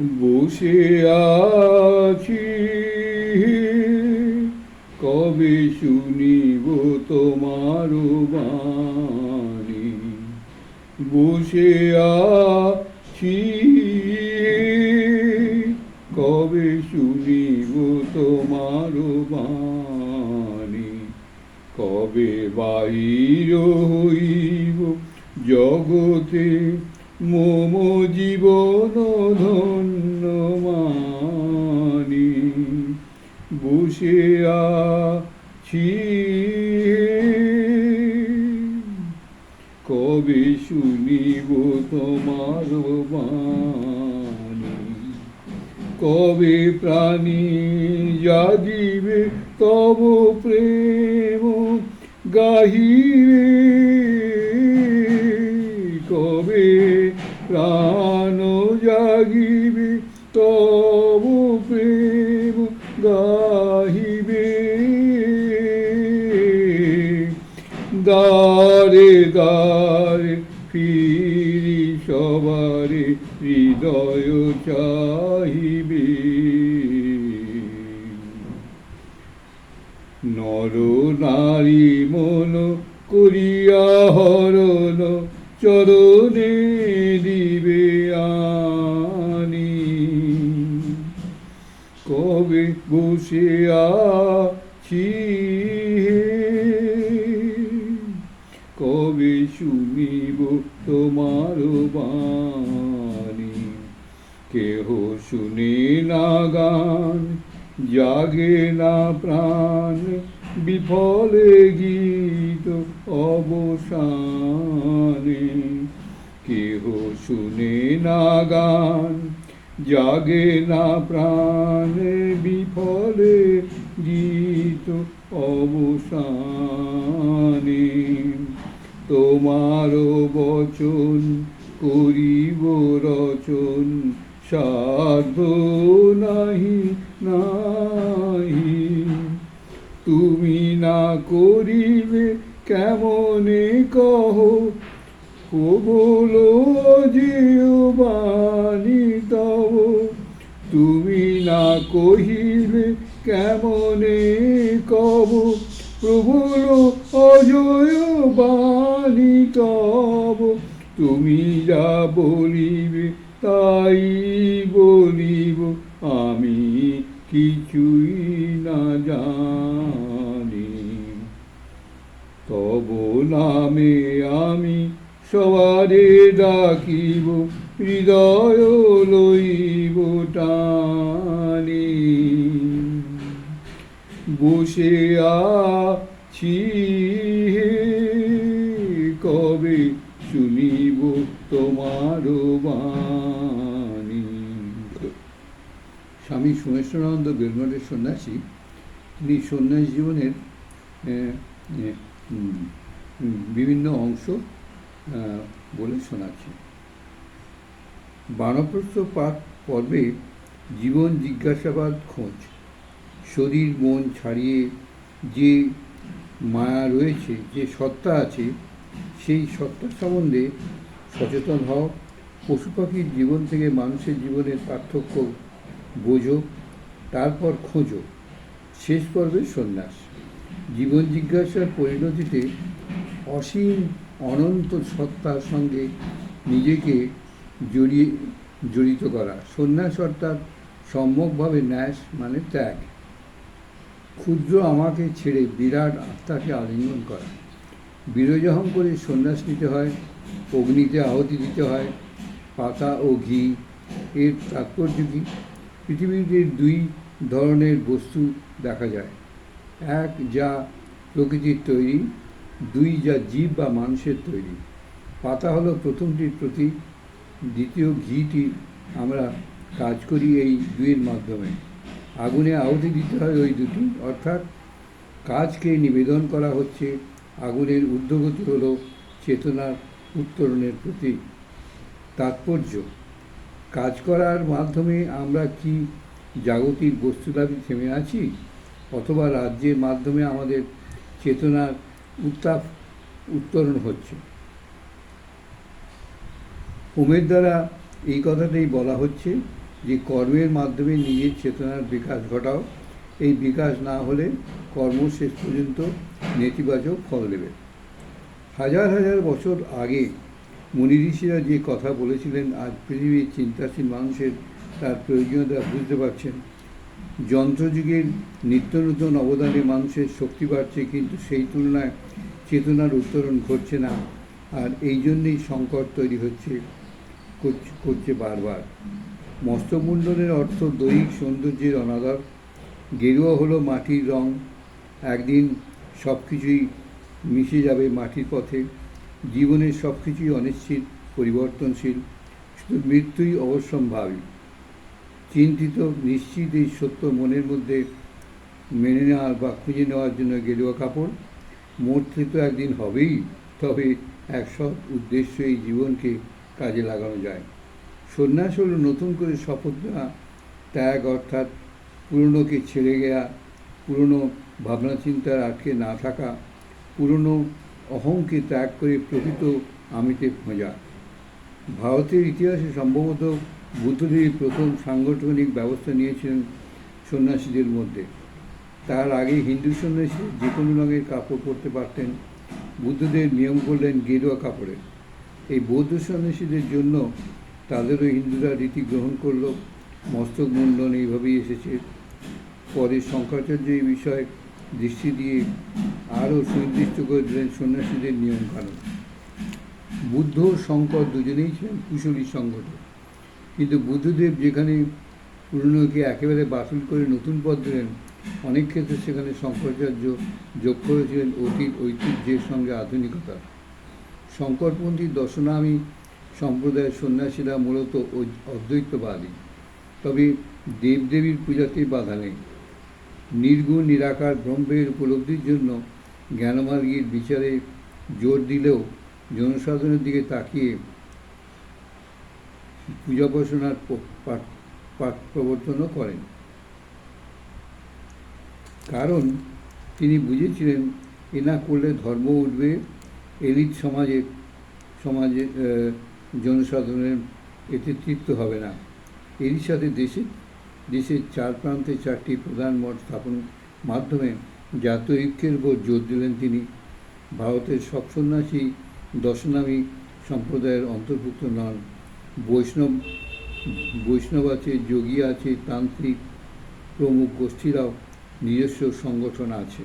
বসে আছি। কবে শুনিব তোমার বাণী? বসে আছি। কবে শুনিব তোমার বাণী? কবে বাহির হইব জগতে মম জীবন ধন্য মানি বসে আছি। কবে শুনিব তোমার কবে প্রাণী জাগিবে তব প্রেম গাহিবে? প্রাণ জাগিবে, তব প্রেম গাহিবে। দারে দারে ফিরি সবারে হৃদয় চাহিবে। নর নারী মন করিয়া হরণ চরণে দিবে আনি। কবে বসে আছি কবে শুনিব তোমার বাণী? কেহ শুনে না গান, জাগে না প্রাণ, বিফলে গীত অবসানে কেহ শুনে না গান, জাগে না প্রাণে বিফলে গীত অবসানে। তোমার বচন করিব রচন সাধ নাহি নাহি। তুমি না করিবে কেমনে কহ, কবলো জিও বাণী তব। তুমি না কহিবে কেমনে কব, প্রবল অজয় বাণী তব। তুমি যা বলিবে তাই বলিব, আমি কিছুই না জানি তব নামে আমি সবারে ডাকিব, হৃদয় লইব টানি। বসে আছি কবে শুনিব তোমার বাণী? স্বামী সোমেশ্বরানন্দ বেলমঠের সন্ন্যাসী, তিনি সন্ন্যাস জীবনের বিভিন্ন অংশ বলে শোনাচ্ছি। বানপ্রস্থ পাঠ পর্বে জীবন জিজ্ঞাসাবাদ খোঁজ, শরীর মন ছাড়িয়ে যে মায়া রয়েছে, যে সত্তা আছে, সেই সত্তার সম্বন্ধে সচেতন হও। পশু পাখির জীবন থেকে মানুষের জীবনের পার্থক্য বোঝো, তারপর খোঁজো। শেষ পর্বে সন্ন্যাস। জীবন জিজ্ঞাসার পরিণতিতে অসীম অনন্ত সত্তার সঙ্গে নিজেকে জড়িয়ে, জড়িত করা। সন্ন্যাস অর্থাৎ সম্যকভাবে ন্যাস মানে ত্যাগ। ক্ষুদ্র আমাকে ছেড়ে বিরাট আত্মাকে আলিঙ্গন করা। বিরজহম করে সন্ন্যাস নিতে হয়, অগ্নিতে আহতি দিতে হয়, পাতা ও ঘি। এর তাৎপর্য কী? পৃথিবীতে দুই ধরনের বস্তু দেখা যায়। এক যা প্রকৃতির তৈরি, দুই যা জীব বা মানুষের তৈরি। পাতা হলো প্রথমটির প্রতীক, দ্বিতীয় ঘিটি আমরা কাজ করি এই দুইয়ের মাধ্যমে। আগুনে আহুতি দিতে হয় ওই দুটি, অর্থাৎ কাজকে নিবেদন করা হচ্ছে। আগুনের ঊর্ধ্বগতি হলো চেতনার উত্তরণের প্রতীক। তাৎপর্য, কাজ করার মাধ্যমে আমরা কি জাগতিক বস্তুলাভে থেমে আছি? অথবা রাজ্যের মাধ্যমে আমাদের চেতনার উত্তাপ উত্তরণ হচ্ছে। হোমের দ্বারা এই কথাটাই বলা হচ্ছে যে, কর্মের মাধ্যমে নিজের চেতনার বিকাশ ঘটাও। এই বিকাশ না হলে কর্ম শেষ পর্যন্ত নেতিবাচক ফল দেবে। হাজার হাজার বছর আগে মুনি ঋষিরা যে কথা বলেছিলেন, আজ পৃথিবীর চিন্তাশীল মানুষের তার প্রয়োজনীয়তা বুঝতে পারছেন। যন্ত্রযুগের নিত্য নতুন অবদানে মানুষের শক্তি বাড়ছে, কিন্তু সেই তুলনায় চেতনার উত্তরণ ঘটছে না। আর এই জন্যেই সংকট তৈরি হচ্ছে, করছে- বারবার। মস্তমুণ্ডনের অর্থ দৈহিক সৌন্দর্যের অনাদর। গেরুয়া হলো মাটির রং। একদিন সব কিছুই মিশে যাবে মাটির পথে। জীবনের সব কিছুই অনিশ্চিত, পরিবর্তনশীল। শুধু মৃত্যুই অবশ্যম্ভাবী। চিন্তিত, নিশ্চিত এই সত্য মনের মধ্যে মেনে নেওয়ার বা খুঁজে নেওয়ার জন্য গেরুয়া কাপড়। মরতে তো একদিন হবেই, তবে এক সৎ উদ্দেশ্য এই জীবনকে কাজে লাগানো যায়। সন্ন্যাস হলো নতুন করে শপথ নেওয়া, ত্যাগ অর্থাৎ পুরনোকে ছেড়ে গেয়া পুরনো ভাবনা চিন্তার আটকে না থাকা, পুরনো অহংকে ত্যাগ করে প্রকৃত আমিতে খোঁজা ভারতের ইতিহাসে সম্ভবত বুদ্ধদেব প্রথম সাংগঠনিক ব্যবস্থা নিয়েছিলেন সন্ন্যাসীদের মধ্যে। তার আগে হিন্দু সন্ন্যাসী যে কোনো রঙের কাপড় পরতে পারতেন। বুদ্ধদেব নিয়ম করলেন গেরুয়া কাপড়ের। এই বৌদ্ধ সন্ন্যাসীদের জন্য তাদেরও হিন্দুরা রীতি গ্রহণ করল। মস্তক মুন্ডন এইভাবেই এসেছে। পরে শঙ্করাচার্য এই বিষয়ে দৃষ্টি দিয়ে আরও সুনির্দিষ্ট করে দিলেন সন্ন্যাসীদের নিয়মকানুন বুদ্ধ শঙ্কর দুজনেই ছিলেন কুশলী সংগঠক। কিন্তু বুদ্ধদেব যেখানে পুরনোকে একেবারে বাতিল করে নতুন পথ দিলেন, অনেক ক্ষেত্রে সেখানে শঙ্করাচার্য যোগ করেছিলেন অতীত ঐতিহ্যের সঙ্গে আধুনিকতা। শঙ্করপন্থী দশনামী সম্প্রদায়ের সন্ন্যাসীরা মূলত অদ্বৈতবাদী। তবে দেবদেবীর পূজাতে বাধা নেই। নির্গুণ, নিরাকার ব্রহ্মের উপলব্ধির জন্য জ্ঞানমার্গীর বিচারে জোর দিলেও জনসাধারণের দিকে তাকিয়ে পূজাোপাসনার প- পাঠ পাঠ প্রবর্তনও করেন। কারণ তিনি বুঝেছিলেন, এ না করলে ধর্ম উঠবে, এলিট সমাজে সমাজে জনসাধারণের এতে তৃপ্ত হবে না। এরই সাথে দেশে, দেশের চার প্রান্তে চারটি প্রধান মঠ স্থাপন মাধ্যমে জাতীয় ঐক্যের উপর জোর দিলেন তিনি। ভারতের সব সন্ন্যাসী দশনামী সম্প্রদায়ের অন্তর্ভুক্ত নন। বৈষ্ণব বৈষ্ণব আছে যোগী আছে তান্ত্রিক প্রমুখ গোষ্ঠীরাও নিজস্ব সংগঠন আছে।